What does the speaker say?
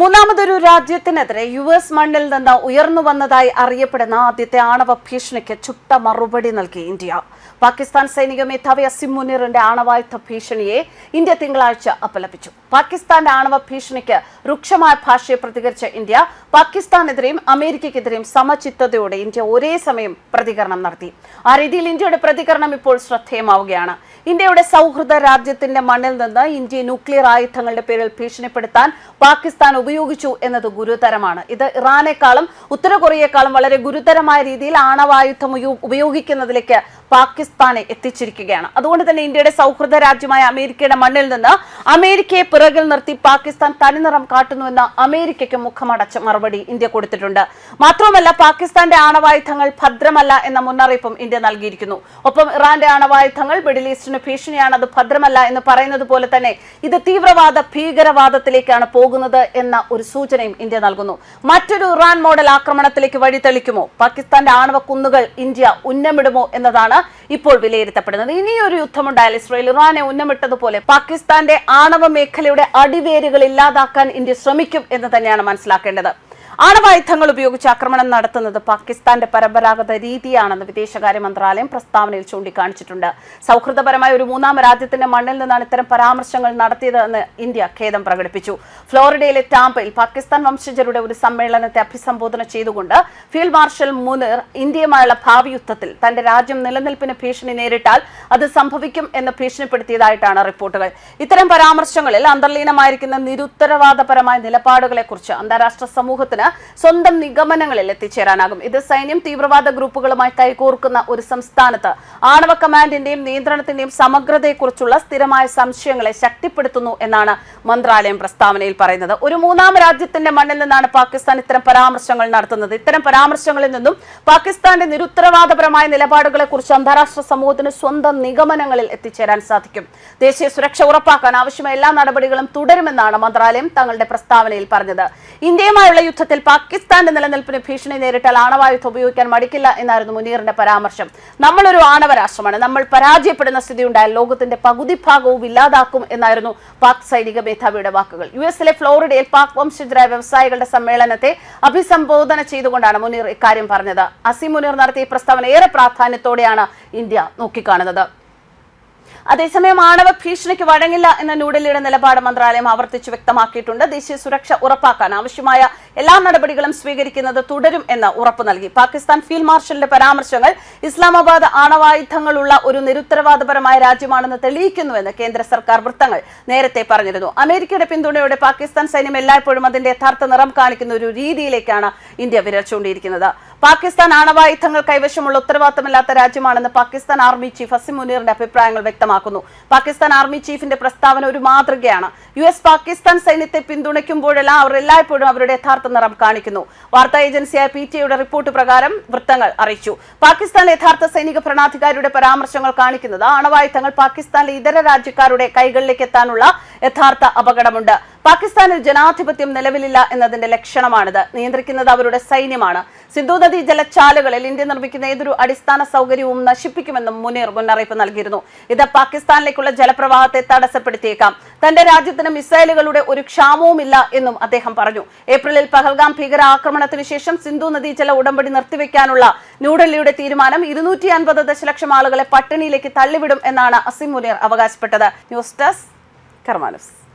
മൂന്നാമതൊരു രാജ്യത്തിനെതിരെ U S മണ്ണിൽ നിന്ന് ഉയർന്നു വന്നതായി അറിയപ്പെടുന്ന ആദ്യത്തെ ആണവ ഭീഷണിക്ക് ചുട്ട മറുപടി നൽകി ഇന്ത്യ. പാകിസ്ഥാൻ സൈനിക മേധാവി അസിം മുനീറിന്റെ ആണവായുധ ഭീഷണിയെ ഇന്ത്യ തിങ്കളാഴ്ച അപലപിച്ചു. പാകിസ്ഥാന്റെ ആണവ ഭീഷണിക്ക് രൂക്ഷമായ ഭാഷയെ പ്രതികരിച്ച ഇന്ത്യ പാകിസ്ഥാനെതിരെയും അമേരിക്കയ്ക്കെതിരെയും സമചിത്തതയോടെ ഇന്ത്യ ഒരേ സമയം പ്രതികരണം നടത്തി. ആ രീതിയിൽ ഇന്ത്യയുടെ പ്രതികരണം ഇപ്പോൾ ശ്രദ്ധേയമാവുകയാണ്. ഇന്ത്യയുടെ സൗഹൃദ രാജ്യത്തിന്റെ മണ്ണിൽ നിന്ന് ഇന്ത്യ ന്യൂക്ലിയർ ആയുധങ്ങളുടെ പേരിൽ ഭീഷണിപ്പെടുത്താൻ പാകിസ്ഥാൻ ഉപയോഗിച്ചു എന്നത് ഗുരുതരമാണ്. ഇത് ഇറാനേക്കാളും ഉത്തര കൊറിയേക്കാളും വളരെ ഗുരുതരമായ രീതിയിൽ ആണവായുധം ഉപയോഗിക്കുന്നതിലേക്ക് പാകിസ്ഥാനെ എത്തിച്ചിരിക്കുകയാണ്. അതുകൊണ്ട് തന്നെ ഇന്ത്യയുടെ സൗഹൃദ രാജ്യമായ അമേരിക്കയുടെ മണ്ണിൽ നിന്ന് അമേരിക്കയെ പിറകിൽ നിർത്തി പാകിസ്ഥാൻ തനിനിറം കാട്ടുന്നുവെന്ന അമേരിക്കയ്ക്ക് മുഖമടച്ച മറുപടി ഇന്ത്യ കൊടുത്തിട്ടുണ്ട്. മാത്രമല്ല പാകിസ്ഥാന്റെ ആണവായുധങ്ങൾ ഭദ്രമല്ല എന്ന മുന്നറിയിപ്പും ഇന്ത്യ നൽകിയിരിക്കുന്നു. ഒപ്പം ഇറാന്റെ ആണവായുധങ്ങൾ മിഡിൽ ഈസ്റ്റിന് ഭീഷണിയാണ് അത് ഭദ്രമല്ല എന്ന് പറയുന്നത് പോലെ തന്നെ ഇത് തീവ്രവാദ ഭീകരവാദത്തിലേക്കാണ് പോകുന്നത് എന്ന ഒരു സൂചനയും ഇന്ത്യ നൽകുന്നു. മറ്റൊരു ഇറാൻ മോഡൽ ആക്രമണത്തിലേക്ക് വഴിതെളിക്കുമോ? പാകിസ്ഥാന്റെ ആണവ കുന്നുകൾ ഇന്ത്യ ഉന്നമിടുമോ എന്നതാണ് ഇപ്പോൾ വിലയിരുത്തപ്പെടുന്നത്. ഇനിയൊരു യുദ്ധമുണ്ടായാൽ ഇസ്രായേൽ ഇറാനെ ഉന്നമിട്ടതുപോലെ പാകിസ്ഥാന്റെ ആണവ മേഖലയുടെ അടിവേരുകൾ ഇല്ലാതാക്കാൻ ഇന്ത്യ ശ്രമിക്കും എന്ന് തന്നെയാണ് മനസ്സിലാക്കേണ്ടത്. ആണവായുധങ്ങൾ ഉപയോഗിച്ച് ആക്രമണം നടത്തുന്നത് പാകിസ്ഥാന്റെ പരമ്പരാഗത രീതിയാണെന്ന് വിദേശകാര്യ മന്ത്രാലയം പ്രസ്താവനയിൽ ചൂണ്ടിക്കാണിച്ചിട്ടുണ്ട്. സൗഹൃദപരമായ ഒരു മൂന്നാം രാജ്യത്തിന്റെ മണ്ണിൽ നിന്നാണ് ഇത്തരം പരാമർശങ്ങൾ നടത്തിയതെന്ന് ഇന്ത്യ ഖേദം പ്രകടിപ്പിച്ചു. ഫ്ലോറിഡയിലെ ടാമ്പയിൽ പാകിസ്ഥാൻ വംശജരുടെ ഒരു സമ്മേളനത്തെ അഭിസംബോധന ചെയ്തുകൊണ്ട് ഫീൽഡ് മാർഷൽ മുനിർ ഇന്ത്യയുമായുള്ള ഭാവി യുദ്ധത്തിൽ തന്റെ രാജ്യം നിലനിൽപ്പിന് ഭീഷണി നേരിട്ടാൽ അത് സംഭവിക്കും എന്ന് ഭീഷണിപ്പെടുത്തിയതായിട്ടാണ് റിപ്പോർട്ടുകൾ. ഇത്തരം പരാമർശങ്ങളിൽ അന്തർലീനമായിരിക്കുന്ന നിരുത്തരവാദപരമായ നിലപാടുകളെക്കുറിച്ച് അന്താരാഷ്ട്ര സമൂഹത്തിന് സ്വന്തം നിഗമനങ്ങളിൽ എത്തിച്ചേരാനാകും. ഇത് സൈന്യം തീവ്രവാദ ഗ്രൂപ്പുകളുമായി കൈകോർക്കുന്ന ഒരു സംസ്ഥാനത്ത്. ആണവ കമാൻഡിന്റെയും നിയന്ത്രണത്തിന്റെയും സമഗ്രതയെക്കുറിച്ചുള്ള സ്ഥിരമായ സംശയങ്ങളെ ശക്തിപ്പെടുത്തുന്നു എന്നാണ് മന്ത്രാലയം പ്രസ്താവനയിൽ പറയുന്നത്. ഒരു മൂന്നാം രാജ്യത്തിന്റെ മണ്ണിൽ നിന്നാണ് പാകിസ്ഥാൻ ഇത്തരം പരാമർശങ്ങൾ നടത്തുന്നത്. ഇത്തരം പരാമർശങ്ങളിൽ നിന്നും പാകിസ്ഥാന്റെ നിരുത്തരവാദപരമായ നിലപാടുകളെ കുറിച്ച് അന്താരാഷ്ട്ര സമൂഹത്തിന് സ്വന്തം നിഗമനങ്ങളിൽ എത്തിച്ചേരാൻ സാധിക്കും. ദേശീയ സുരക്ഷ ഉറപ്പാക്കാൻ ആവശ്യമായ എല്ലാ നടപടികളും തുടരുമെന്നാണ് മന്ത്രാലയം തങ്ങളുടെ പ്രസ്താവനയിൽ പറഞ്ഞത്. ഇന്ത്യയുമായുള്ള യുദ്ധത്തിൽ പാകിസ്ഥാന്റെ നിലനിൽപ്പിന് ഭീഷണി നേരിട്ടാൽ ആണവായുധം ഉപയോഗിക്കാൻ മടിക്കില്ല എന്നായിരുന്നു മുനീറിന്റെ പരാമർശം. നമ്മളൊരു ആണവ രാഷ്ട്രമാണ് നമ്മൾ പരാജയപ്പെടുന്ന സ്ഥിതി ഉണ്ടായാൽ ലോകത്തിന്റെ പകുതി ഭാഗവും ഇല്ലാതാക്കും എന്നായിരുന്നു പാക് സൈനിക മേധാവിയുടെ വാക്കുകൾ. യു എസിലെ ഫ്ലോറിഡയിൽ പാക് വംശജരായ വ്യവസായികളുടെ സമ്മേളനത്തെ അഭിസംബോധന ചെയ്തുകൊണ്ടാണ് മുനീർ ഇക്കാര്യം പറഞ്ഞത്. അസിം മുനീർ നടത്തിയ പ്രസ്താവന ഏറെ പ്രാധാന്യത്തോടെയാണ് ഇന്ത്യ നോക്കിക്കാണുന്നത്. അതേസമയം ആണവ ഭീഷണിക്ക് വഴങ്ങില്ല എന്ന ന്യൂഡൽഹിയുടെ നിലപാട് മന്ത്രാലയം ആവർത്തിച്ച് വ്യക്തമാക്കിയിട്ടുണ്ട്. ദേശീയ സുരക്ഷ ഉറപ്പാക്കാൻ ആവശ്യമായ എല്ലാ നടപടികളും സ്വീകരിക്കുന്നത് തുടരും എന്ന് ഉറപ്പു നൽകി. പാകിസ്ഥാൻ ഫീൽഡ് മാർഷലിന്റെ പരാമർശങ്ങൾ ഇസ്ലാമാബാദ് ആണവായുധങ്ങളുള്ള ഒരു നിരുത്തരവാദപരമായ രാജ്യമാണെന്ന് തെളിയിക്കുന്നുവെന്ന് കേന്ദ്ര സർക്കാർ വൃത്തങ്ങൾ നേരത്തെ പറഞ്ഞിരുന്നു. അമേരിക്കയുടെ പിന്തുണയോടെ പാകിസ്ഥാൻ സൈന്യം എല്ലായ്പ്പോഴും അതിന്റെ യഥാർത്ഥ നിറം കാണിക്കുന്ന ഒരു രീതിയിലേക്കാണ് ഇന്ത്യ വിരൽ ചൂണ്ടിയിരിക്കുന്നത്. പാകിസ്ഥാൻ ആണവായുധങ്ങൾ കൈവശമുള്ള ഉത്തരവാദിത്തമില്ലാത്ത രാജ്യമാണെന്ന് പാകിസ്ഥാൻ ആർമി ചീഫ് അസിം മുനീറിന്റെ അഭിപ്രായങ്ങൾ വ്യക്തമാക്കുന്നു. പാകിസ്ഥാൻ ആർമി ചീഫിന്റെ പ്രസ്താവന ഒരു മാതൃകയാണ്. യു എസ് പാകിസ്ഥാൻ സൈന്യത്തെ പിന്തുണയ്ക്കുമ്പോഴെല്ലാം അവർ എല്ലായ്പ്പോഴും അവരുടെ യഥാർത്ഥ നിറം കാണിക്കുന്നു. വാർത്താ ഏജൻസിയായ പി റിപ്പോർട്ട് പ്രകാരം വൃത്തങ്ങൾ അറിയിച്ചു. പാകിസ്ഥാൻ യഥാർത്ഥ സൈനിക ഭരണാധികാരിയുടെ പരാമർശങ്ങൾ കാണിക്കുന്നത് ആണവായുധങ്ങൾ പാകിസ്ഥാനിലെ ഇതര രാജ്യക്കാരുടെ കൈകളിലേക്ക് എത്താനുള്ള യഥാർത്ഥ അപകടമുണ്ട്. പാകിസ്ഥാനിൽ ജനാധിപത്യം നിലവിലില്ല എന്നതിന്റെ ലക്ഷണമാണിത്. നിയന്ത്രിക്കുന്നത് അവരുടെ സൈന്യമാണ്. സിന്ധു നദി ജലച്ചാലുകളിൽ ഇന്ത്യ നിർമ്മിക്കുന്ന ഏതൊരു അടിസ്ഥാന സൗകര്യവും നശിപ്പിക്കുമെന്നും മുനീർ മുന്നറിയിപ്പ് നൽകിയിരുന്നു. ഇത് പാകിസ്ഥാനിലേക്കുള്ള ജലപ്രവാഹത്തെ തടസ്സപ്പെടുത്തിയേക്കാം. തന്റെ രാജ്യത്തിന് മിസൈലുകളുടെ ഒരു ക്ഷാമവുമില്ല എന്നും അദ്ദേഹം പറഞ്ഞു. ഏപ്രിലിൽ പഹൽഗാം ഭീകര ആക്രമണത്തിന് ശേഷം സിന്ധു നദി ജല ഉടമ്പടി നിർത്തിവെക്കാനുള്ള ന്യൂഡൽഹിയുടെ തീരുമാനം ഇരുന്നൂറ്റി അൻപത് ദശലക്ഷം ആളുകളെ പട്ടിണിയിലേക്ക് തള്ളിവിടും എന്നാണ് അസിം മുനീർ അവകാശപ്പെട്ടത്. News desk കർമാനസ്.